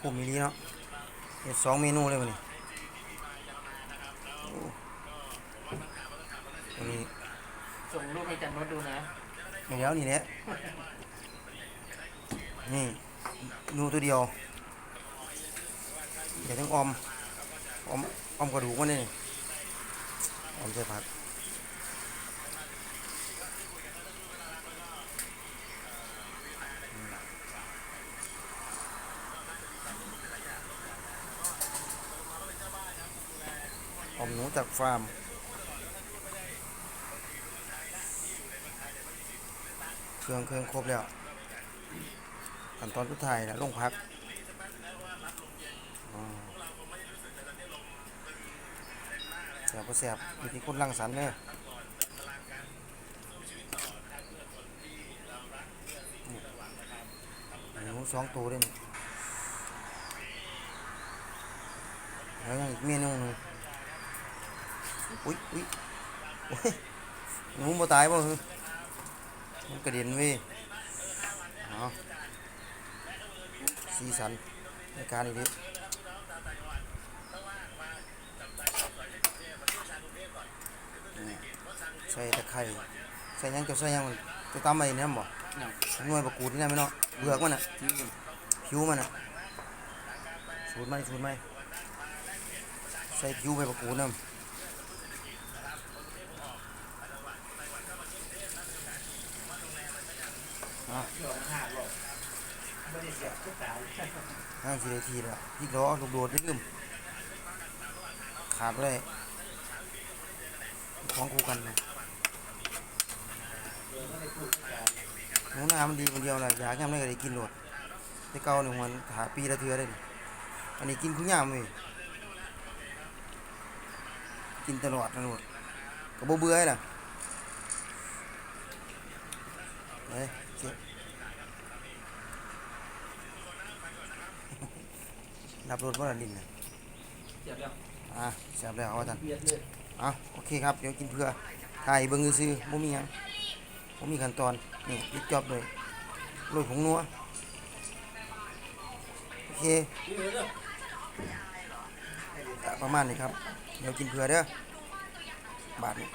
คุ้มมีดีเนาะเสองเมนูเลยวันนี้นี่ส่งรูปให้จันร์ดูนะเดี๋ยวนี่แหละนี่หนูตัวเดียวเดี๋ยวต้องอมออมออมกระดูกมันนี่ออมใส่ผัก อมหนูจากฟาร์ม เครื่องเครื่องครบแล้วขั้นตอนสุดท้ายนะลงพักอ๋อแสบก็แสบอยู่ที่คนรังสรรค์เนอะหนูสองตัวเลยนี่แล้วยังอีกเมนูหนึ่ง อุ้ยอุ้ยโอ้ยหนูบ่ตายบ่คือมันกระเด็นเว้ยเอาสีสันในการอีกนิดนี่ใส่ตะไคร้ใส่หยังจะใส่หยังมันจะตำอะไรเนี่ยบ่เนี่ยหน่วยประกูดนี่นะไม่เนาะเบือกมันน่ะที่ผิวมันน่ะสูตรไหมสูตรไหมใส่ผิวไปประกูดน้ำอะ เกี่ยวกับ หาหรอกไม่ได้เสียบทุกสายห้างสีได้ทีละพริกล้อลูกโดดลืมขาดเลยของคู่กันนะหนูนามันดีคนเดียวแหละอยากยำได้ก็ได้กินโหลดแต่เก่าเนี่ยมันหาปีละเทือได้อันนี้กินคุ้ยามเว้ยกินตลอดนะโหลดก็บ่เบื่อเล่ะเฮ้ย รับรถว่าลินน่ะเสียบแล้ว อะแซ่บแล้วเอาว่าท่านเบียดเลยอะโอเคครับ เดี๋ยวกินเพื่อถ่ายเบิ่งซื่อๆบ่มีหยังบ่มีขั้นตอน นี่ยิบจอบเลยโรยผงนัว โอเคก็ประมาณนี้ครับ เดี๋ยวกินเพื่อเด้อบาทนี้